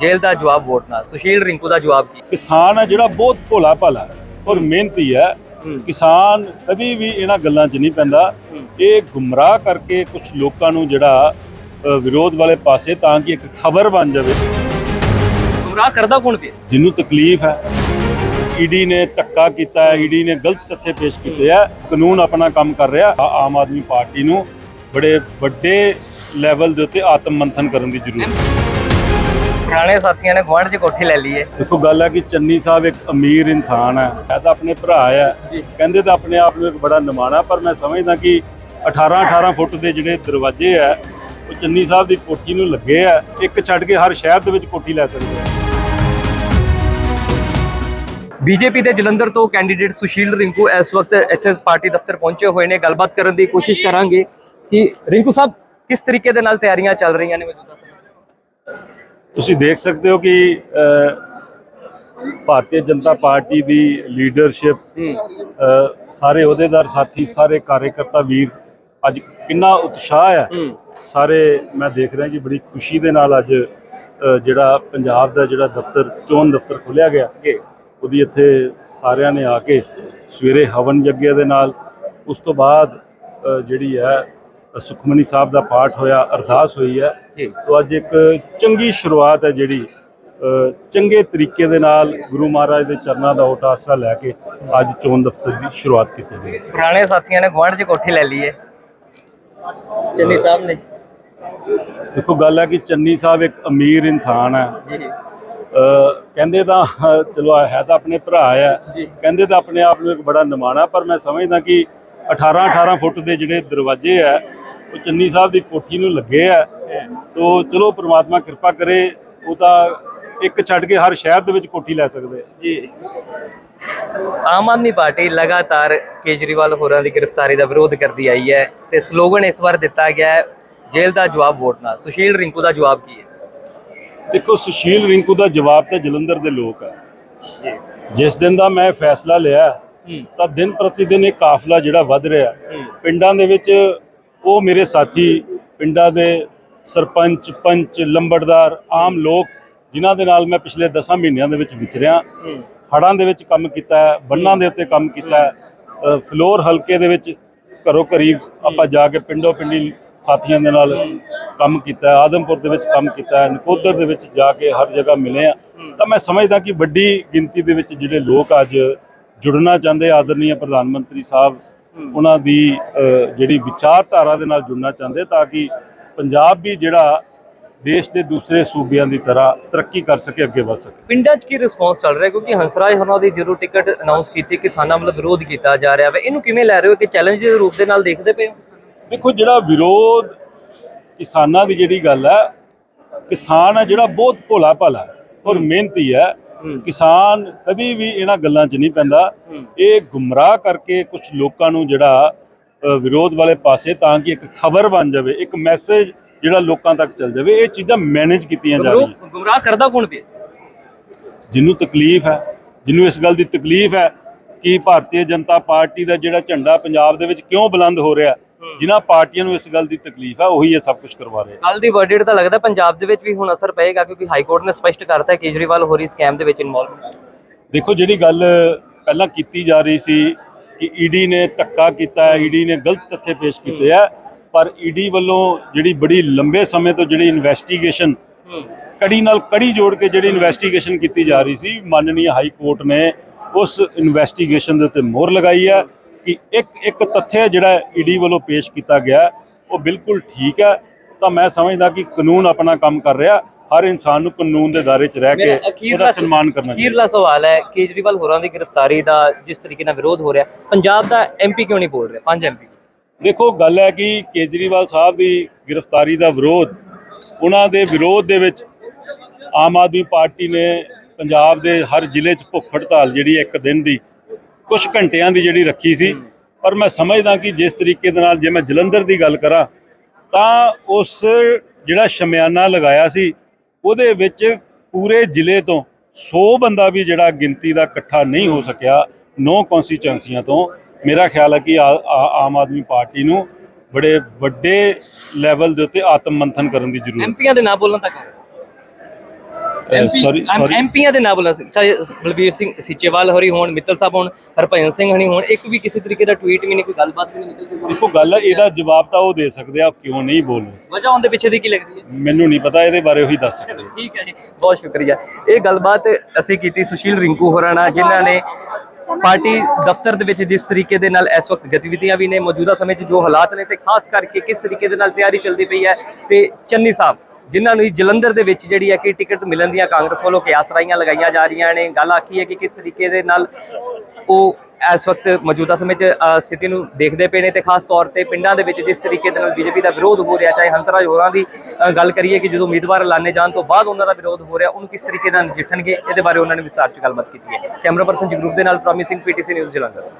ਜੇਲ੍ਹ ਦਾ ਜਵਾਬ ਵੋਟ ਨਾਲ। ਸੁਸ਼ੀਲ ਰਿੰਕੂ ਦਾ ਜਵਾਬ ਕੀ? ਕਿਸਾਨ ਹੈ ਜਿਹੜਾ ਬਹੁਤ ਭੋਲਾ ਭਾਲਾ ਔਰ ਮਿਹਨਤੀ ਹੈ। ਕਿਸਾਨ ਕਦੀ ਵੀ ਇਹਨਾਂ ਗੱਲਾਂ 'ਚ ਨਹੀਂ ਪੈਂਦਾ। ਇਹ ਗੁੰਮਰਾਹ ਕਰਕੇ ਕੁਝ ਲੋਕਾਂ ਨੂੰ ਜਿਹੜਾ ਵਿਰੋਧ ਵਾਲੇ ਪਾਸੇ ਤਾਂ ਕਿ ਇੱਕ ਖਬਰ ਬਣ ਜਾਵੇ। ਗੁੰਮਰਾਹ ਕਰਦਾ ਕੌਣ ਪਿਆ? ਜਿਹਨੂੰ ਤਕਲੀਫ ਹੈ। ਈਡੀ ਨੇ ਧੱਕਾ ਕੀਤਾ ਹੈ। ਈਡੀ ਨੇ ਗਲਤ ਤੱਥੇ ਪੇਸ਼ ਕੀਤੇ ਆ ਕਾਨੂੰਨ ਆਪਣਾ ਕੰਮ ਕਰ ਰਿਹਾ। ਆਮ ਆਦਮੀ ਪਾਰਟੀ ਨੂੰ ਬੜੇ ਵੱਡੇ ਲੈਵਲ ਦੇ ਉੱਤੇ ਆਤਮ ਮੰਥਨ ਕਰਨ ਦੀ ਜ਼ਰੂਰਤ ਹੈ। ਪੁਰਾਣੇ ਸਾਥੀਆਂ ਨੇ ਗੁਆਂਢ 'ਚ ਕੋਠੀ ਲੈ ਲਈ ਹੈ ਦੇਖੋ ਗੱਲ ਹੈ ਕਿ ਚੰਨੀ ਸਾਹਿਬ ਇੱਕ ਅਮੀਰ ਇਨਸਾਨ ਹੈ। ਇਹ ਤਾਂ ਆਪਣੇ ਭਰਾ ਹੈ। ਕਹਿੰਦੇ ਤਾਂ ਆਪਣੇ ਆਪ ਨੂੰ ਇੱਕ ਬੜਾ ਨਿਮਾਣਾ ਪਰ ਮੈਂ ਸਮਝਦਾ ਕਿ 18 18 ਫੁੱਟ ਦੇ ਜਿਹੜੇ ਦਰਵਾਜ਼ੇ ਆ ਉਹ ਚੰਨੀ ਸਾਹਿਬ ਦੀ ਕੋਠੀ ਨੂੰ ਲੱਗੇ ਆ ਇੱਕ ਛੱਡ ਕੇ ਹਰ ਸ਼ਹਿਰ ਦੇ ਵਿੱਚ ਕੋਠੀ ਲੈ ਸਕਦੇ ਆ ਬੀਜੇਪੀ ਦੇ ਜਲੰਧਰ ਤੋਂ ਕੈਂਡੀਡੇਟ ਸੁਸ਼ੀਲ ਰਿੰਕੂ ਇਸ ਵਕਤ ਇੱਥੇ ਪਾਰਟੀ ਦਫ਼ਤਰ ਪਹੁੰਚੇ ਹੋਏ ਨੇ। ਗੱਲਬਾਤ ਕਰਨ ਦੀ ਕੋਸ਼ਿਸ਼ ਕਰਾਂਗੇ ਕਿ ਰਿੰਕੂ ਸਾਹਿਬ ਕਿਸ ਤਰੀਕੇ ਦੇ ਨਾਲ ਤਿਆਰੀਆਂ ਚੱਲ ਰਹੀਆਂ ਨੇ? ਮੌਜੂਦਾ ਸਮੇਂ ਤੁਸੀਂ ਦੇਖ ਸਕਦੇ ਹੋ ਕਿ ਭਾਰਤੀ ਜਨਤਾ ਪਾਰਟੀ ਦੀ ਲੀਡਰਸ਼ਿਪ ਸਾਰੇ ਅਹੁਦੇਦਾਰ ਸਾਥੀ ਸਾਰੇ ਕਾਰਜਕਰਤਾ ਵੀਰ ਅੱਜ ਕਿੰਨਾ ਉਤਸ਼ਾਹ ਹੈ। ਸਾਰੇ ਮੈਂ ਦੇਖ ਰਿਹਾ ਕਿ ਬੜੀ ਖੁਸ਼ੀ ਦੇ ਨਾਲ ਅੱਜ ਜਿਹੜਾ ਪੰਜਾਬ ਦਾ ਜਿਹੜਾ ਦਫ਼ਤਰ ਚੋਣ ਦਫ਼ਤਰ ਖੁੱਲਿਆ ਗਿਆ। ਜੀ। ਉਹਦੀ ਇੱਥੇ ਸਾਰਿਆਂ ਨੇ ਆ ਕੇ ਸਵੇਰੇ ਹਵਨ ਯੱਗਿਆ ਦੇ ਨਾਲ ਉਸ ਤੋਂ ਬਾਅਦ ਜਿਹੜੀ ਹੈ ਸੁਖਮਨੀ ਸਾਹਿਬ ਦਾ ਪਾਠ ਹੋਇਆ ਅਰਦਾਸ ਹੋਈ ਹੈ। ਜੀ। ਤੋ ਅੱਜ ਇੱਕ ਚੰਗੀ ਸ਼ੁਰੂਆਤ ਹੈ ਜਿਹੜੀ ਚੰਗੇ ਤਰੀਕੇ ਦੇ ਨਾਲ ਗੁਰੂ ਮਹਾਰਾਜ ਦੇ ਚਰਨਾਂ ਦਾ ਓਟ ਆਸਰਾ ਲੈ ਕੇ ਅੱਜ ਚੋਣ ਦਫ਼ਤਰ ਦੀ ਸ਼ੁਰੂਆਤ ਕੀਤੀ ਗਈ ਪੁਰਾਣੇ ਸਾਥੀਆਂ ਨੇ ਗੁਆਂਢ 'ਚ ਕੋਠੀ ਲੈ ਲਈ ਹੈ। ਚੰਨੀ ਸਾਹਿਬ ਨੇ। ਦੇਖੋ ਗੱਲ ਹੈ ਕਿ ਚੰਨੀ ਸਾਹਿਬ ਇੱਕ ਅਮੀਰ ਇਨਸਾਨ ਹੈ। ਜੀ ਕਹਿੰਦੇ ਤਾਂ ਚਲੋ ਹੈ ਤਾਂ ਆਪਣੇ ਭਰਾ ਹੈ। ਕਹਿੰਦੇ ਤਾਂ ਆਪਣੇ ਆਪ ਨੂੰ ਇੱਕ ਬੜਾ ਨਿਮਾਣਾ ਪਰ ਮੈਂ ਸਮਝਦਾ ਕਿ 18 18 ਫੁੱਟ ਦੇ ਜਿਹੜੇ ਦਰਵਾਜ਼ੇ ਆ ਉਹ ਚੰਨੀ ਸਾਹਿਬ ਦੀ ਕੋਠੀ ਨੂੰ ਲੱਗੇ ਆ। ਤੋ ਚਲੋ ਪ੍ਰਮਾਤਮਾ ਕਿਰਪਾ ਕਰੇ ਉਹ ਤਾਂ ਇੱਕ ਛੱਡ ਕੇ ਹਰ ਸ਼ਹਿਰ ਦੇ ਵਿੱਚ ਕੋਠੀ ਲੈ ਸਕਦੇ ਜੀ। ਆਮ ਆਦਮੀ ਪਾਰਟੀ ਲਗਾਤਾਰ ਕੇਜਰੀਵਾਲ ਹੋਰਾਂ ਦੀ ਗ੍ਰਿਫਤਾਰੀ ਦਾ ਵਿਰੋਧ ਕਰਦੀ ਆਈ ਹੈ ਤੇ ਸਲੋਗਨ ਇਸ ਵਾਰ ਦਿੱਤਾ ਗਿਆ ਹੈ ਜੇਲ੍ਹ ਦਾ ਜਵਾਬ ਵੋਟ ਨਾਲ। ਸੁਸ਼ੀਲ ਰਿੰਕੂ ਦਾ ਜਵਾਬ ਕੀ ਹੈ? ਦੇਖੋ ਸੁਸ਼ੀਲ ਰਿੰਕੂ ਦਾ ਜਵਾਬ ਤਾਂ ਜਲੰਧਰ ਦੇ ਲੋਕ ਆ। ਜਿਸ ਦਿਨ ਦਾ ਮੈਂ ਫੈਸਲਾ ਲਿਆ ਤਾਂ ਦਿਨ ਪ੍ਰਤੀ ਦਿਨ ਇਹ ਕਾਫਲਾ ਜਿਹੜਾ ਵੱਧ ਰਿਹਾ। ਪਿੰਡਾਂ ਦੇ ਵਿੱਚ ਉਹ ਮੇਰੇ ਸਾਥੀ ਪਿੰਡਾਂ ਦੇ ਸਰਪੰਚ ਪੰਚ ਲੰਬੜਦਾਰ ਆਮ ਲੋਕ ਜਿਨ੍ਹਾਂ ਦੇ ਨਾਲ ਮੈਂ ਪਿਛਲੇ 10 ਮਹੀਨਿਆਂ ਦੇ ਵਿੱਚ ਵਿਚਰਿਆ। ਹੜਾਂ ਦੇ ਵਿੱਚ ਕੰਮ ਕੀਤਾ ਹੈ ਬੰਨਾਂ ਦੇ ਉੱਤੇ ਕੰਮ ਕੀਤਾ ਹੈ। ਫਲੋਰ ਹਲਕੇ ਦੇ ਵਿੱਚ ਘਰੋ ਘਰੀ ਆਪਾਂ ਜਾ ਕੇ ਪਿੰਡੋ ਪਿੰਡੀ ਸਾਥੀਆਂ ਦੇ ਨਾਲ ਕੰਮ ਕੀਤਾ ਹੈ। ਆਦਮਪੁਰ ਦੇ ਵਿੱਚ ਕੰਮ ਕੀਤਾ ਹੈ। ਨਕੋਦਰ ਦੇ ਵਿੱਚ ਜਾ ਕੇ ਹਰ ਜਗ੍ਹਾ ਮਿਲੇ ਆ ਤਾਂ ਮੈਂ ਸਮਝਦਾ ਕਿ ਵੱਡੀ ਗਿਣਤੀ ਦੇ ਵਿੱਚ ਜਿਹੜੇ ਲੋਕ ਅੱਜ ਜੁੜਨਾ ਚਾਹੁੰਦੇ ਆਦਰਨੀय ਪ੍ਰਧਾਨ ਮੰਤਰੀ ਸਾਹਿਬ ਉਹਨਾਂ ਦੀ ਜਿਹੜੀ ਵਿਚਾਰਧਾਰਾ ਦੇ ਨਾਲ ਜੁੜਨਾ ਚਾਹੁੰਦੇ ਤਾਂ ਕਿ ਪੰਜਾਬ ਵੀ ਜਿਹੜਾ ਦੇਸ਼ ਦੇ ਦੂਸਰੇ ਸੂਬਿਆਂ ਦੀ ਤਰ੍ਹਾਂ ਤਰੱਕੀ ਕਰ ਸਕੇ ਅੱਗੇ ਵਧ ਸਕੇ। ਪਿੰਡਾਂ 'ਚ ਕੀ ਰਿਸਪੌਂਸ ਚੱਲ ਰਿਹਾ? ਕਿਉਂਕਿ ਹੰਸਰਾਜ ਹੋਰਾਂ ਦੀ ਜਦੋਂ ਟਿਕਟ ਅਨਾਉਂਸ ਕੀਤੀ ਕਿਸਾਨਾਂ ਵੱਲੋਂ ਵਿਰੋਧ ਕੀਤਾ ਜਾ ਰਿਹਾ ਵਾ ਇਹਨੂੰ ਕਿਵੇਂ ਲੈ ਰਹੇ ਹੋ? ਕਿ ਚੈਲੰਜ ਦੇ ਰੂਪ ਦੇ ਨਾਲ ਦੇਖਦੇ ਪਏ ਹੋ? ਦੇਖੋ ਜਿਹੜਾ ਵਿਰੋਧ ਕਿਸਾਨਾਂ ਦੀ ਜਿਹੜੀ ਗੱਲ ਹੈ ਕਿਸਾਨ ਹੈ ਜਿਹੜਾ ਬਹੁਤ ਭੋਲਾ ਭਾਲਾ ਔਰ ਮਿਹਨਤੀ ਹੂੰ। ਕਿਸਾਨ ਕਦੀ ਵੀ ਇਹਨਾਂ ਗੱਲਾਂ 'ਚ ਨਹੀਂ ਪੈਂਦਾ। ਇਹ ਗੁੰਮਰਾਹ ਕਰਕੇ ਕੁਝ ਲੋਕਾਂ ਨੂੰ ਜਿਹੜਾ ਵਿਰੋਧ ਵਾਲੇ ਪਾਸੇ ਤਾਂ ਕਿ ਇੱਕ ਖਬਰ ਬਣ ਜਾਵੇ ਇੱਕ ਮੈਸੇਜ ਜਿਹੜਾ ਲੋਕਾਂ ਤੱਕ ਚੱਲ ਜਾਵੇ ਇਹ ਚੀਜ਼ਾਂ ਮੈਨੇਜ ਕੀਤੀਆਂ ਜਾ ਰਹੀਆਂ। ਗੁੰਮਰਾਹ ਕਰਦਾ ਕੌਣ ਪਿਆ ਜਿਹਨੂੰ ਤਕਲੀਫ ਹੈ ਜਿਹਨੂੰ ਇਸ ਗੱਲ ਦੀ ਤਕਲੀਫ ਹੈ ਕਿ ਭਾਰਤੀ ਜਨਤਾ ਪਾਰਟੀ ਦਾ ਜਿਹੜਾ ਝੰਡਾ ਪੰਜਾਬ ਦੇ ਵਿੱਚ ਕਿਉਂ ਬੁਲੰਦ ਹੋ ਰਿਹਾ ਜਿਨ੍ਹਾਂ ਪਾਰਟੀਆਂ ਨੂੰ ਇਸ ਗੱਲ ਦੀ ਤਕਲੀਫ ਹੈ ਉਹੀ ਇਹ ਸਭ ਕੁਝ ਕਰਵਾ ਰਹੇ ਕੱਲ ਦੀ ਵਰਡਿਟ ਤਾਂ ਲੱਗਦਾ ਪੰਜਾਬ ਦੇ ਵਿੱਚ ਵੀ ਹੁਣ ਅਸਰ ਪਏਗਾ ਕਿਉਂਕਿ ਹਾਈ ਕੋਰਟ ਨੇ ਸਪਸ਼ਟ ਕਰਤਾ ਹੈ ਕੇਜਰੀਵਾਲ ਹੋਰੀ ਸਕੈਮ ਦੇ ਵਿੱਚ ਇਨਵੋਲਵ ਦੇਖੋ ਜਿਹੜੀ ਗੱਲ ਪਹਿਲਾਂ ਕੀਤੀ ਜਾ ਰਹੀ ਸੀ ਕਿ ਈਡੀ ਨੇ ਧੱਕਾ ਕੀਤਾ ਹੈ ਈਡੀ ਨੇ ਗਲਤ ਤੱਥੇ ਪੇਸ਼ ਕੀਤੇ ਆ ਪਰ ਈਡੀ ਵੱਲੋਂ ਜਿਹੜੀ ਬੜੀ ਲੰਬੇ ਸਮੇਂ ਤੋਂ ਜਿਹੜੀ ਇਨਵੈਸਟੀਗੇਸ਼ਨ ਕੜੀ ਨਾਲ ਕੜੀ ਜੋੜ ਕੇ ਜਿਹੜੀ ਇਨਵੈਸਟੀਗੇਸ਼ਨ ਕੀਤੀ ਜਾ ਰਹੀ ਸੀ ਮਾਨਨੀय ਹਾਈ ਕੋਰਟ ਨੇ ਉਸ ਇਨਵੈਸਟੀਗੇਸ਼ਨ ਦੇ ਉੱਤੇ ਮੋਹਰ ਲਗਾਈ ਹੈ ਕਿ ਇੱਕ ਇੱਕ ਤੱਥ ਜਿਹੜਾ ਈਡੀ ਵੱਲੋਂ ਪੇਸ਼ ਕੀਤਾ ਗਿਆ ਉਹ ਬਿਲਕੁਲ ਠੀਕ ਹੈ। ਤਾਂ ਮੈਂ ਸਮਝਦਾ ਕਿ ਕਾਨੂੰਨ ਆਪਣਾ ਕੰਮ ਕਰ ਰਿਹਾ ਹਰ ਇਨਸਾਨ ਨੂੰ ਕਾਨੂੰਨ ਦੇ ਦਾਇਰੇ 'ਚ ਰਹਿ ਕੇ ਉਹਦਾ ਸਨਮਾਨ ਕਰਨਾ ਚਾਹੀਦਾ। ਅਖੀਰਲਾ ਸਵਾਲ ਹੈ ਕੇਜਰੀਵਾਲ ਹੋਰਾਂ ਦੀ ਗ੍ਰਿਫਤਾਰੀ ਦਾ ਜਿਸ ਤਰੀਕੇ ਨਾਲ ਵਿਰੋਧ ਹੋ ਰਿਹਾ ਪੰਜਾਬ ਦਾ ਐਮਪੀ ਕਿਉਂ ਨਹੀਂ ਬੋਲ ਰਿਹਾ? ਪੰਜ ਐਮਪੀ ਦੇਖੋ ਗੱਲ ਹੈ ਕਿ ਕੇਜਰੀਵਾਲ ਸਾਹਿਬ ਦੀ ਗ੍ਰਿਫਤਾਰੀ ਦਾ ਵਿਰੋਧ ਉਹਨਾਂ ਦੇ ਵਿਰੋਧ ਦੇ ਵਿੱਚ ਆਮ ਆਦਮੀ ਪਾਰਟੀ ਨੇ ਪੰਜਾਬ ਦੇ ਹਰ ਜ਼ਿਲ੍ਹੇ 'ਚ ਭੁੱਖ ਹੜਤਾਲ ਜਿਹੜੀ ਇੱਕ ਦਿਨ ਦੀ ਕੁਝ ਘੰਟਿਆਂ ਦੀ ਜਿਹੜੀ ਰੱਖੀ ਸੀ। ਪਰ ਮੈਂ ਸਮਝਦਾ ਕਿ ਜਿਸ ਤਰੀਕੇ ਦੇ ਨਾਲ ਜੇ ਮੈਂ ਜਲੰਧਰ ਦੀ ਗੱਲ ਕਰਾਂ ਤਾਂ ਉਸ ਜਿਹੜਾ ਸ਼ਮਿਆਨਾ ਲਗਾਇਆ ਸੀ ਉਹਦੇ ਵਿੱਚ ਪੂਰੇ ਜ਼ਿਲ੍ਹੇ ਤੋਂ 100 ਬੰਦਾ ਵੀ ਜਿਹੜਾ ਗਿਣਤੀ ਦਾ ਇਕੱਠਾ ਨਹੀਂ ਹੋ ਸਕਿਆ ਨੌ ਕੌਂਸਟੀਚੁਐਂਸੀਆਂ ਤੋਂ। ਮੇਰਾ ਖਿਆਲ ਹੈ ਕਿ ਆਮ ਆਦਮੀ ਪਾਰਟੀ ਨੂੰ ਬੜੇ ਵੱਡੇ ਲੈਵਲ ਦੇ ਉੱਤੇ ਆਤਮ ਮੰਥਨ ਕਰਨ ਦੀ ਜ਼ਰੂਰਤ ਹੈ। ਐਮਪੀਆਂ ਦੇ ਨਾਂ ਬੋਲਣ ਤੱਕ ਸੌਰੀ ਐਮਪੀਆਂ ਦੇ ਨਾਮ ਬੋਲਣਾ ਸੀ। ਚਾਹੇ ਬਲਬੀਰ ਸਿੰਘ ਸੀਚੇਵਾਲ ਹੋਰੀ ਹੋਣ ਮਿੱਤਲ ਸਾਹਿਬ ਹੋਣ ਹਰਭਜਨ ਸਿੰਘ ਹਣੀ ਹੋਣ ਇੱਕ ਵੀ ਕਿਸੇ ਤਰੀਕੇ ਦਾ ਟਵੀਟ ਵੀ ਨਹੀਂ ਕੋਈ ਗੱਲਬਾਤ ਵੀ ਨਹੀਂ ਨਿਕਲ ਕੇ। ਦੇਖੋ ਗੱਲ ਹੈ, ਇਹਦਾ ਜਵਾਬ ਤਾਂ ਉਹ ਦੇ ਸਕਦੇ ਆ ਕਿਉਂ ਨਹੀਂ ਬੋਲ। ਵਜ੍ਹਾ ਉਹਦੇ ਪਿੱਛੇ ਦੀ ਕੀ ਲੱਗਦੀ ਹੈ? ਮੈਨੂੰ ਨਹੀਂ ਪਤਾ ਇਹਦੇ ਬਾਰੇ ਉਹੀ ਦੱਸ ਸਕਦੇ। ਠੀਕ ਹੈ ਜੀ ਬਹੁਤ ਸ਼ੁਕਰੀਆ। ਇਹ ਗੱਲਬਾਤ ਅਸੀਂ ਕੀਤੀ ਸੁਸ਼ੀਲ ਰਿੰਕੂ ਹੋਰਾਂ ਨਾਲ ਜਿਨ੍ਹਾਂ ਨੇ ਪਾਰਟੀ ਦਫ਼ਤਰ ਦੇ ਵਿੱਚ ਜਿਸ ਤਰੀਕੇ ਦੇ ਨਾਲ ਇਸ ਵਕਤ ਗਤੀਵਿਧੀਆਂ ਵੀ ਨੇ ਮੌਜੂਦਾ ਸਮੇਂ 'ਚ ਜੋ ਹਾਲਾਤ ਨੇ ਤੇ ਖਾਸ ਕਰਕੇ ਕਿਸ ਤਰੀਕੇ ਦੇ ਨਾਲ ਤਿਆਰੀ ਚੱਲਦੀ ਪਈ ਹੈ ਤੇ ਚੰਨੀ ਸਾਹਿਬ ਜਿਨ੍ਹਾਂ ਨੂੰ ਜਲੰਧਰ ਦੇ ਵਿੱਚ ਜਿਹੜੀ ਹੈ ਕਿ ਟਿਕਟ ਮਿਲਣ ਦੀਆਂ ਕਾਂਗਰਸ ਵੱਲੋਂ ਕਿਆਸ ਰਾਈਆਂ ਲਗਾਈਆਂ ਜਾ ਰਹੀਆਂ ਨੇ। ਗੱਲ ਆਖੀ ਹੈ ਕਿ ਕਿਸ ਤਰੀਕੇ ਦੇ ਨਾਲ ਉਹ ਇਸ ਵਕਤ ਮੌਜੂਦਾ ਸਮੇਂ 'ਚ ਸਥਿਤੀ ਨੂੰ ਦੇਖਦੇ ਪਏ ਨੇ ਤੇ ਖਾਸ ਤੌਰ ਤੇ ਪਿੰਡਾਂ ਦੇ ਵਿੱਚ ਜਿਸ ਤਰੀਕੇ ਦੇ ਨਾਲ ਬੀਜੇਪੀ ਦਾ ਵਿਰੋਧ ਹੋ ਰਿਹਾ, ਚਾਹੇ ਹੰਸਰਾਜ ਹੋਰਾਂ ਦੀ ਗੱਲ ਕਰੀਏ ਕਿ ਜਦੋਂ ਉਮੀਦਵਾਰ ਐਲਾਨੇ ਜਾਣ ਤੋਂ ਬਾਅਦ ਉਹਨਾਂ ਦਾ ਵਿਰੋਧ ਹੋ ਰਿਹਾ, ਉਹਨੂੰ ਕਿਸ ਤਰੀਕੇ ਨਾਲ ਨਜਿੱਠਣਗੇ ਇਹਦੇ ਬਾਰੇ ਉਹਨਾਂ ਨੇ ਵਿਸਤਾਰ 'ਚ ਗੱਲਬਾਤ ਕੀਤੀ ਹੈ। ਕੈਮਰਾ ਪਰਸਨ ਜਗਰੂਪ ਦੇ ਨਾਲ ਪ੍ਰੋਮਿਸਿੰਗ ਪੀਟੀਸੀ ਨਿਊਜ਼ ਜਲੰਧਰ।